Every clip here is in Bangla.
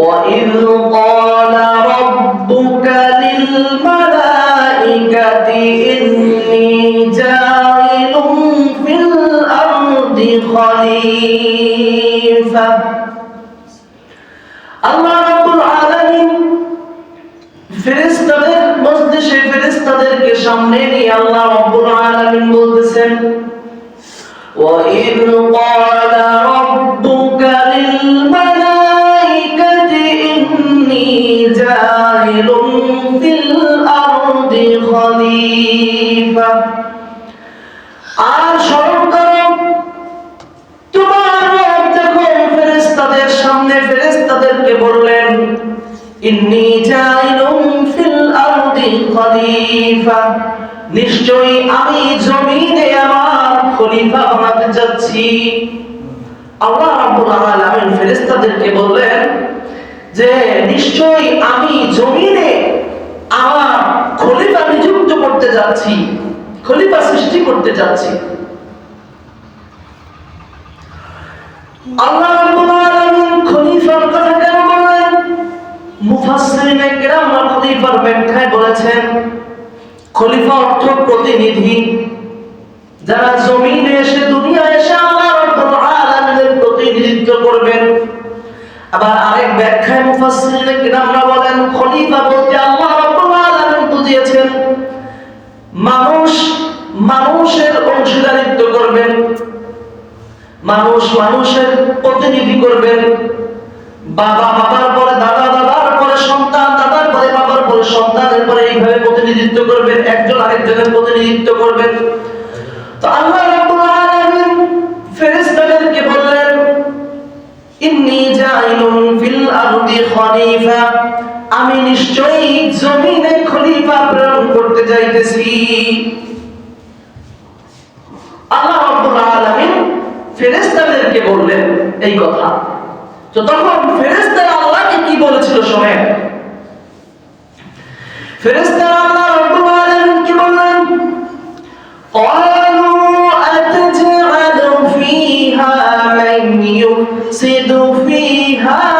وإذ قال ربك للملائكة إني جاعل في الأرض خليفة আল্লাহ রাব্বুল আলামিন ফেরেশতাদের মজলিসে ফেরেশতাদেরকে সামনে নিয়ে আল্লাহ রাব্বুল আলামিন বলতেছেন وَإِذْ قَالَ رَبُّكَ جَاعِلٌ فِي الْأَرْضِ خَلِيفَةً আর স্মরণ করো তোমার রব যখন ফেরেশতাদের সামনে ফেরেশতাদেরকে বললেন ইন্নী জাইলুম ফিল আরদি খলিফা নিশ্চয়ই আমি জমিনে আমার খলিফা বানাতে যাচ্ছি আল্লাহ রাব্বুল আলামিন ফেরেশতাদেরকে বললেন যে নিশ্চয়ই আমি জমিনে আমার খলিফা নিযুক্ত করতে যাচ্ছি, খলিফা সৃষ্টি করতে যাচ্ছি। আল্লাহ রাব্বুল খলিফার কথা কেন বললেন? মুফাসসিরিনে কেরাম খলিফার ব্যাখ্যায় বলেছেন, খলিফা অর্থ প্রতিনিধি। যারা জমিনে এসে দুনিয়ায় এসে আল্লাহ রাব্বুল আলামিনের প্রতিনিধিত্ব করবেন আবার আরেক ব্যাখ্যায় মুফাসসিরিনে কেরামরা বলেন, খলিফা বলতে আল্লাহ রাব্বুল আলামিন বুঝিয়েছেন, মানুষ মানুষের অংশীদারিত্ব করবেন, মানুষ মানুষের প্রতিনিধি করবেন, বাবা বাবার পরে, দাদা দাদার পরে সন্তান, দাদার পরে বাবার পরে সন্তানের পরে এইভাবে প্রতিনিধিত্ব করবেন, একজন আরেকজনের প্রতিনিধিত্ব করবেন। তো আল্লাহ ফিল আরদি খলিফা আমি নিশ্চয়ই জমিনে খলিফা প্রেরণ করতে যাইতেছি আল্লাহ রাব্বুল আলামিন ফেরেশতাদেরকে বললেন এই কথা তো তখন ফেরেশতারা আল্লাহকে কি বলেছিল শোনেন ফেরেশতারা আল্লাহ রাব্বুল আলামিন কি বললেন قالوا أتجعل فيها من يفسد فيها ويسفك الدماء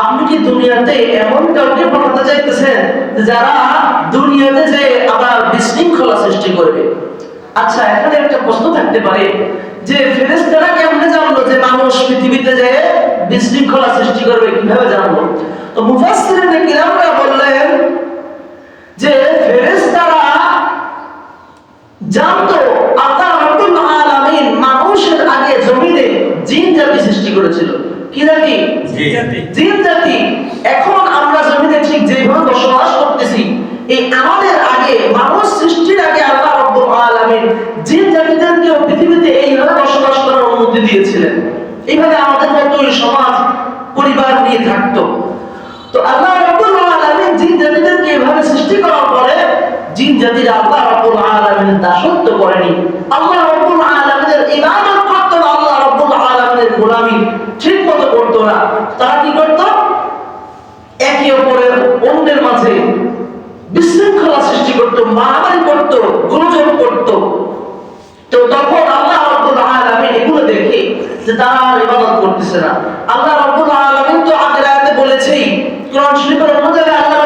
আপনি কি দুনিয়াতে এমন কাউকে পাঠাতে চাইতেছেন যারা দুনিয়াতে যে আবার বিশৃঙ্খলা সৃষ্টি করবে? আচ্ছা এখানে একটা প্রশ্ন থাকতে পারে যে ফেরেশতারা কেমনে জানলো যে মানুষ পৃথিবীতে যে বিশৃঙ্খলা সৃষ্টি করবে, কীভাবে জানলো? তো মুফাসসিরিন কিরামরা বললেন যে ফেরেশতারা জানতো, আল্লাহ রাব্বুল আলামিন মানুষের আগে জমিনে জিন জাতি সৃষ্টি করেছিল। কি জাতি? জিন জাতি। এখন আমরা জমিনে ঠিক যেভাবে বসবাস করতেছি এই আমাদের আগে মানুষ সৃষ্টির আগে আল্লাহ রাব্বুল আলামিন জিন জাতিদেরকে পৃথিবীতে এইভাবে বসবাস করার অনুমতি দিয়েছিলেন। এইভাবে আমাদের মতো সমাজ পরিবার নিয়ে থাকতো। তো আল্লাহ রাব্বুল আলামিন জিন জাতিদেরকে এভাবে সৃষ্টি করার পরে জিন জাতিরা আল্লাহ রাব্বুল আলামিনের দাসত্ব করেনি। আল্লাহ রাব্বুল আলামিনের ইবাদত করতো আল্লাহ রাব্বুল আলামিনের গোলামি। ঠিক না তারা কি করতো? একে অপরের অন্যের মাঝে বিশৃঙ্খলা সৃষ্টি করতো, মারামারি করতো গুণজন করতো। তো তখন আল্লাহ এগুলো দেখে যে তারা ইবাদত করতেছে না। আল্লাহ রাব্বুল আলামিন তো আগের বলেছেই, কোরআন শরীফের অন্য জায়গায় আল্লাহ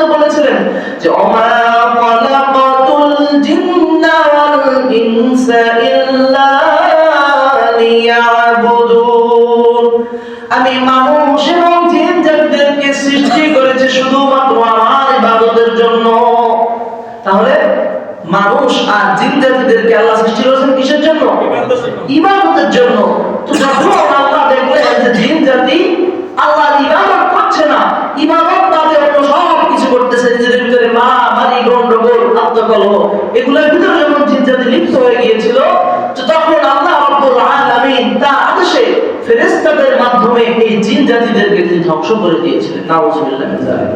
তো বলেছিলেন যে ওমা মানুষ আর জিন জাতিদেরকে আল্লাহ সৃষ্টি করেছেন কিসের জন্য? ইবাদতের জন্য। তো যখন আল্লাহ দেখলেন যে জিন জাতি আল্লাহ ইবাদত করছে না ইবাদত তাদের অন্য সব কিছু করতেছে নিজেদের ভিতরে মা মারি গন্ডগোল আত্মকলহ এগুলোর ভিতরে যখন জিন জাতি লিপ্ত হয়ে গিয়েছিল তো তখন আল্লাহ রাব্বুল আলামিন তার আদেশে ফেরেশতাদের মাধ্যমে এই জিন জাতিদেরকে তিনি ধ্বংস করে দিয়েছিলেন। নাউজুবিল্লাহ মিন যালিক।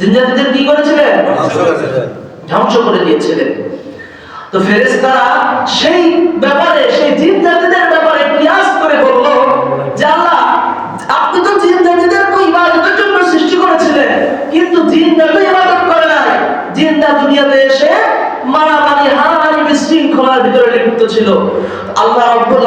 জিন জাতিদের কি করেছিলেন। ধ্বংস করে দিয়েছিলেন। তো ফেরেশতারা সেই ব্যাপারে, সেই জিন ব্যাপারে কিয়াস করে বলল যে, আল্লাহ, আপনি তো জিন ইবাদতের জন্য সৃষ্টি করেছিলেন, কিন্তু জিনরা তো ইবাদত করে নাই। জিনরা দুনিয়াতে এসে মারামারি হারাহারি বিশৃঙ্খলার ভিতরে লিপ্ত ছিল। আল্লাহ রব্বুল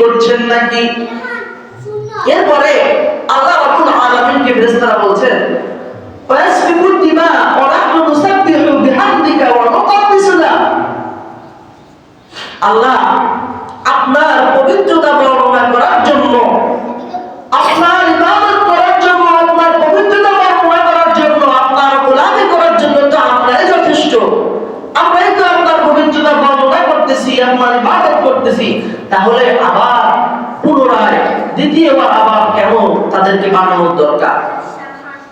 করছেন নাকি? এরপরে আল্লাহ রাব্বুল আলামিনকে ফেরেশতারা বলছেন ওয়াসফিকুদ দিমা ওয়া নাহনু বিহামদিকা ওয়া আল্লাহ আপনার পবিত্রতা বর্ণনা করার জন্য আপনার ইবাদত করার জন্য আপনার পবিত্রতা বর্ণনা করার জন্য আপনার গোলামি করার জন্য তো আমরাই যথেষ্ট আমরাই তো আপনার পবিত্রতা বর্ণনা করতেছি আপনার ইবাদত করতেছি তাহলে আবার পুনরায় দ্বিতীয়বার আবার কেন তাদেরকে বানানোর দরকার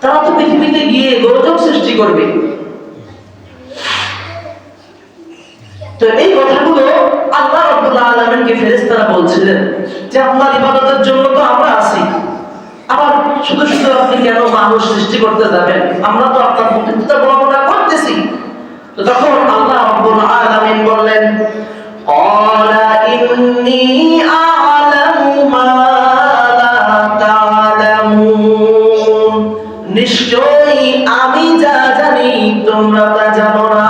তারা তো পৃথিবীতে গিয়ে গোলযোগ সৃষ্টি করবে তো এই কথাগুলো আল্লাহ রাব্বুল আলামিনকে ফেরেশতারা বলছিলেন যে আপনার ইবাদতের জন্য তো আমরা আছি আবার শুধু শুধু আপনি কেন মানুষ সৃষ্টি করতে যাবেন আমরা তো আপনার পবিত্রতা বর্ণনা করতেছি তো তখন আল্লাহ রাব্বুল আলামিন বললেন قال إني أعلم ما নিশ্চয়ই আমি যা জানি তোমরা তা জানো না।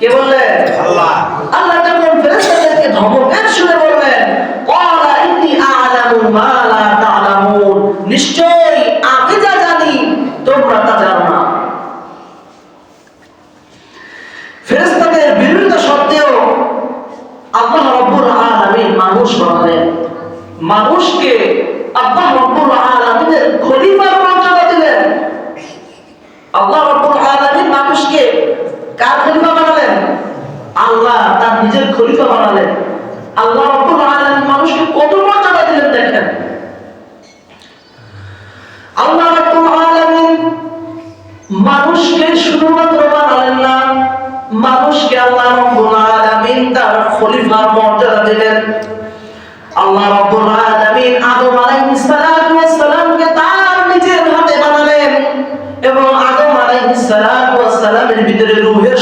কে বললেন আল্লাহ। আল্লাহ যখন ফেরেশতাদেরকে ধমকের সুরে বললেন ক্বালা ইন্নী আ'লামু মা লা তা'লামুন নিশ্চয়ই আমি যা জানি তোমরা তা জানো না। ফেরেশতাদের বিরোধিতা সত্ত্বেও আল্লাহ রাব্বুল আলামিন মানুষ বানালেন। মানুষকে আল্লাহ রাব্বুল আলামিনের খলিফার মর্যাদা দিলেন আল্লাহ রাব্বুল আলামিন মানুষকে কার খলিফা বানালেন? আল্লাহ, তার নিজের খলিফা বানালেন। আল্লাহ রাব্বুল আলামিন মানুষকে কত মর্যাদা দিলেন দেখেন। আল্লাহ রাব্বুল আলামিন মানুষকে শুধুমাত্র বানালেন না, মানুষকে আল্লাহ রাব্বুল আলামিন তার খলিফার মর্যাদা দিলেন। আল্লাহ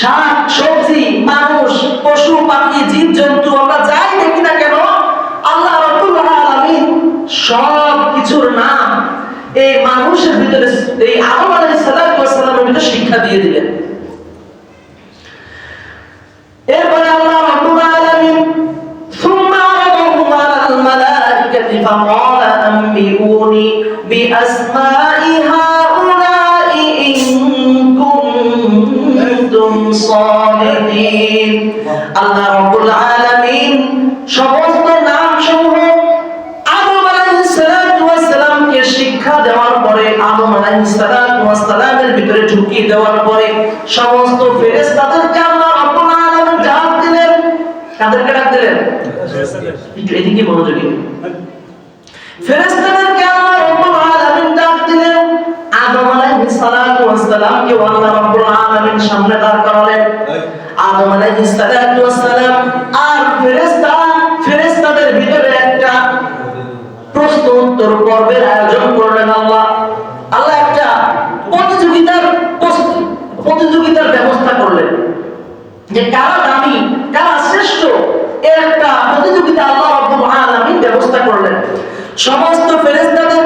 শাক, সবজি, মানুষ, পশু, পাখি জীব জন্তু আমরা যাই দেখি না কেন, আল্লাহ সব কিছুর নাম এই মানুষের ভিতরে, এই ভিতরে শিক্ষা দিয়ে দিলেন। এরপরে আল্লাহ রব্বুল আলামিন দেওয়ার পরে আদম ভিতরে ঢুকিয়ে দেওয়ার পরে সমস্ত ফেরেশতাদেরকে আল্লাহ রাব্বুল আলামিন ডাক দিলেন? কাদেরকে ডাক দিলেন? এদিকে মনোযোগী ফেরেশতাদেরকে আল্লাহ রাব্বুল আলামিন ডাক দিলেন। আদম আল্লাহ রাব্বুল আলামিন সামনে দাঁড় করালেন। আদম আল্লাহ রব্বুল আলামিন ব্যবস্থা করলেন। সমস্ত ফেরেশতাদেরকে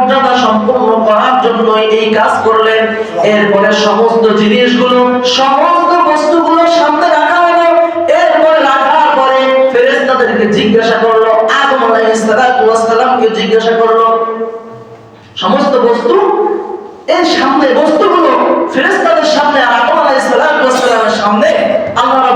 মর্যাদা সম্পন্ন করার জন্য এই কাজ করলেন। এরপরে সমস্ত জিনিসগুলো, সমস্ত বস্তুগুলো সামনে রাখা হলো। এরপরে রাখার পরে ফেরেশতাদেরকে জিজ্ঞাসা করল, আদম আলাইহিস সালাতু ওয়াস সালামকে জিজ্ঞাসা করল, সমস্ত বস্তু? এর সামনে বস্তুগুলো ফেরেশতাদের সামনে আর আদম আলাইহিস সালাতু ওয়াস সালামের সামনে আল্লাহ